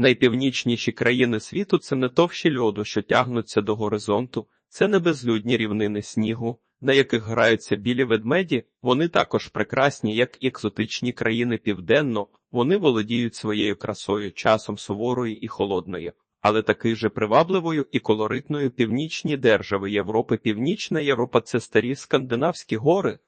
Найпівнічніші країни світу це не товщі льоду, що тягнуться до горизонту, це не безлюдні рівнини снігу, на яких граються білі ведмеді. Вони також прекрасні, як екзотичні країни південно. Вони володіють своєю красою, часом суворої і холодної, але такий же привабливою і колоритною північні держави Європи. Північна Європа це старі скандинавські гори.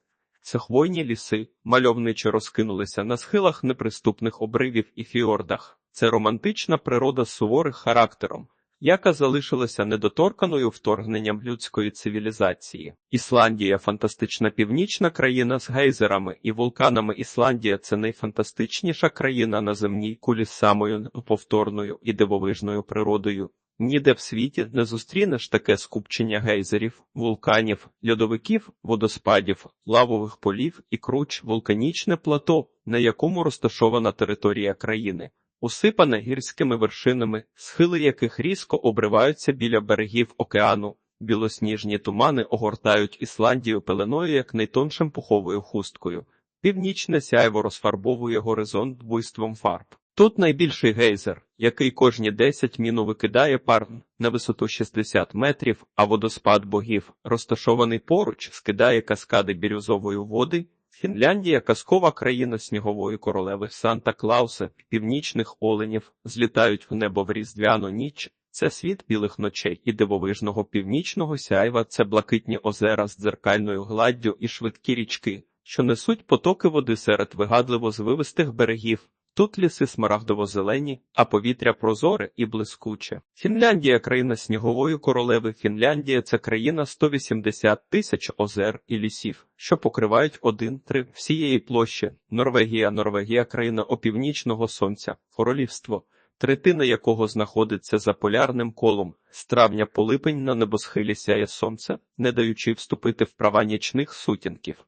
Це хвойні ліси, мальовниче розкинулися на схилах неприступних обривів і фіордах. Це романтична природа з суворих характером, яка залишилася недоторканою вторгненням людської цивілізації. Ісландія фантастична північна країна з гейзерами і вулканами. Ісландія це найфантастичніша країна на земній кулі з самою неповторною і дивовижною природою. Ніде в світі не зустрінеш таке скупчення гейзерів, вулканів, льодовиків, водоспадів, лавових полів і круч вулканічне плато, на якому розташована територія країни, усипане гірськими вершинами, схили яких різко обриваються біля берегів океану. Білосніжні тумани огортають Ісландію пеленою як найтоншим пуховою хусткою. Північне сяйво розфарбовує горизонт буйством фарб. Тут найбільший гейзер, який кожні 10 міну викидає пар на висоту 60 метрів, а водоспад богів, розташований поруч, скидає каскади бірюзової води. Фінляндія казкова країна снігової королеви Санта Клауса, північних оленів, злітають в небо в різдвяну ніч. Це світ білих ночей і дивовижного північного сяйва, це блакитні озера з дзеркальною гладдю і швидкі річки, що несуть потоки води серед вигадливо звивистих берегів. Тут ліси смарагдово-зелені, а повітря прозоре і блискуче. Фінляндія країна снігової королеви. Фінляндія це країна 180 тисяч озер і лісів, що покривають один-три всієї площі. Норвегія, Норвегія, країна опівнічного сонця, королівство, третина якого знаходиться за полярним колом. З травня по липень на небосхилі сяє сонце, не даючи вступити в права нічних сутінків.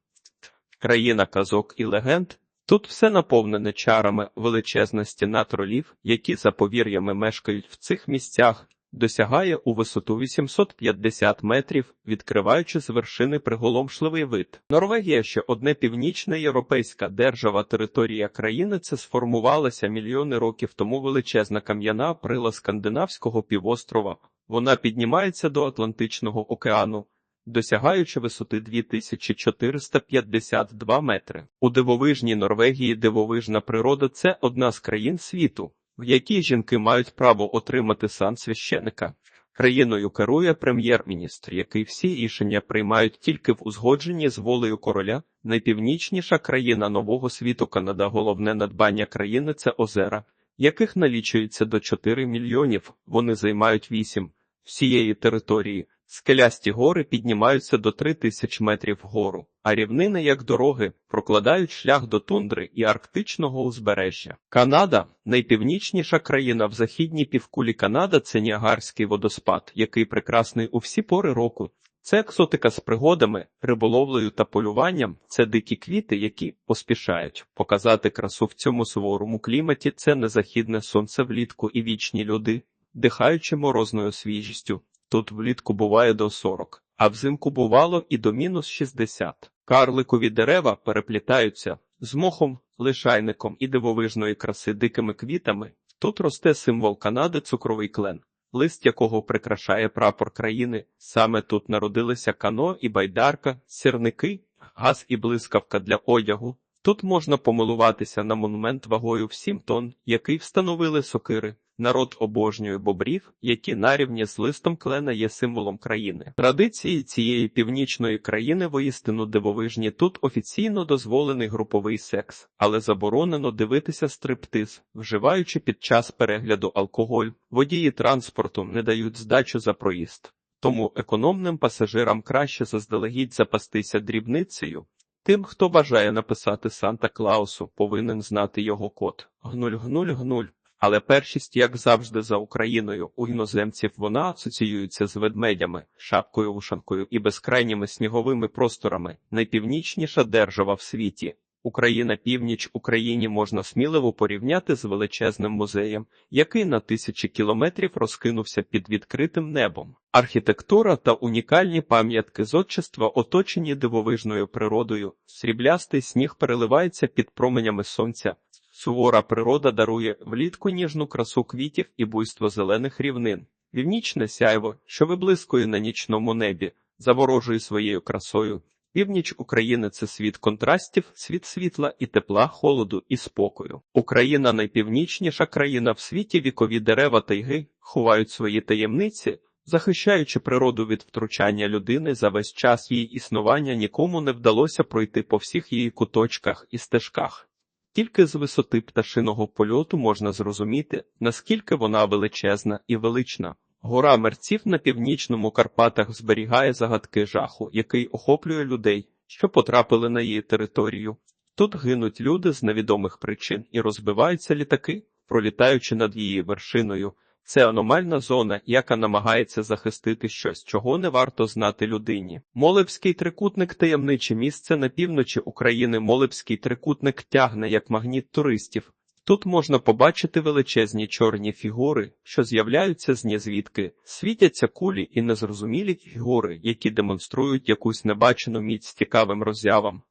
Країна казок і легенд. Тут все наповнене чарами величезна стіна тролів, які за повір'ями мешкають в цих місцях, досягає у висоту 850 метрів, відкриваючи з вершини приголомшливий вид. Норвегія ще одне північна європейська держава територія країни це сформувалася мільйони років тому величезна кам'яна прила скандинавського півострова. Вона піднімається до Атлантичного океану досягаючи висоти 2452 метри. У дивовижній Норвегії дивовижна природа це одна з країн світу, в якій жінки мають право отримати сан священика. Країною керує прем'єр-міністр, який всі рішення приймають тільки в узгодженні з волею короля. Найпівнічніша країна нового світу Канада. Головне надбання країни це озера, яких налічується до 4 мільйонів. Вони займають 8 всієї території. Скелясті гори піднімаються до 3000 метрів вгору, а рівнини, як дороги, прокладають шлях до тундри і арктичного узбережжя. Канада найпівнічніша країна в західній півкулі Канада це Ніагарський водоспад, який прекрасний у всі пори року. Це екзотика з пригодами, риболовлею та полюванням, це дикі квіти, які поспішають показати красу в цьому суворому кліматі. Це незахідне сонце влітку і вічні люди, дихаючи морозною свіжістю. Тут влітку буває до 40, а взимку бувало і до мінус 60. Карликові дерева переплітаються з мохом, лишайником і дивовижної краси дикими квітами. Тут росте символ Канади цукровий клен, лист якого прикрашає прапор країни. Саме тут народилися кано і байдарка, сірники, газ і блискавка для одягу. Тут можна помилуватися на монумент вагою в 7 тонн, який встановили сокири. Народ обожнює бобрів, які нарівні з листом клена є символом країни. Традиції цієї північної країни воістину дивовижні. Тут офіційно дозволений груповий секс, але заборонено дивитися стриптиз, вживаючи під час перегляду алкоголь. Водії транспорту не дають здачу за проїзд. Тому економним пасажирам краще заздалегідь запастися дрібницею. Тим, хто бажає написати Санта Клаусу, повинен знати його код. Гнуль гнуль гнуль. Але першість, як завжди, за Україною у іноземців вона асоціюється з ведмедями, шапкою ушанкою і безкрайніми сніговими просторами. Найпівнічніша держава в світі. Україна північ Україні можна сміливо порівняти з величезним музеєм, який на тисячі кілометрів розкинувся під відкритим небом. Архітектура та унікальні пам'ятки зодчества оточені дивовижною природою. Сріблястий сніг переливається під променями сонця. Сувора природа дарує влітку ніжну красу квітів і буйство зелених рівнин. Північне сяйво, що виблискує на нічному небі, заворожує своєю красою. Північ України це світ контрастів, світ світла і тепла, холоду і спокою. Україна найпівнічніша країна в світі. Вікові дерева тайги ховають свої таємниці, захищаючи природу від втручання людини за весь час її існування нікому не вдалося пройти по всіх її куточках і стежках. Тільки з висоти пташиного польоту можна зрозуміти, наскільки вона величезна і велична. Гора мерців на північному Карпатах зберігає загадки жаху, який охоплює людей, що потрапили на її територію. Тут гинуть люди з невідомих причин і розбиваються літаки, пролітаючи над її вершиною. Це аномальна зона, яка намагається захистити щось, чого не варто знати людині. Молебський трикутник таємниче місце на півночі України. Молебський трикутник тягне як магніт туристів. Тут можна побачити величезні чорні фігури, що з'являються з нізвідки, світяться кулі і незрозумілі фігури, які демонструють якусь небачену міць цікавим роззявам.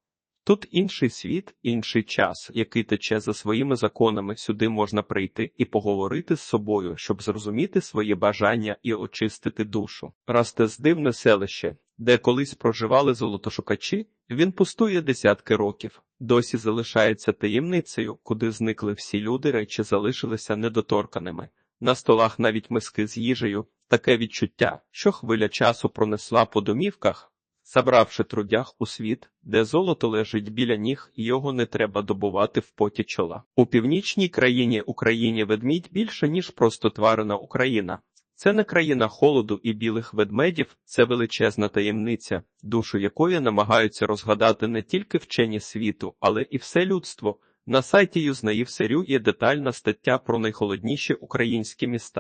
Тут інший світ, інший час, який тече за своїми законами. Сюди можна прийти і поговорити з собою, щоб зрозуміти свої бажання і очистити душу. Растес дивне селище, де колись проживали золотошукачі, він пустує десятки років. Досі залишається таємницею, куди зникли всі люди, речі залишилися недоторканими. На столах навіть миски з їжею, таке відчуття, що хвиля часу пронесла по домівках, забравши трудях у світ, де золото лежить біля ніг, і його не треба добувати в поті чола. У північній країні Україні ведмідь більше, ніж просто тварина Україна. Це не країна холоду і білих ведмедів, це величезна таємниця, душу якої намагаються розгадати не тільки вчені світу, але і все людство. На сайті Юзнаїв Серю є детальна стаття про найхолодніші українські міста.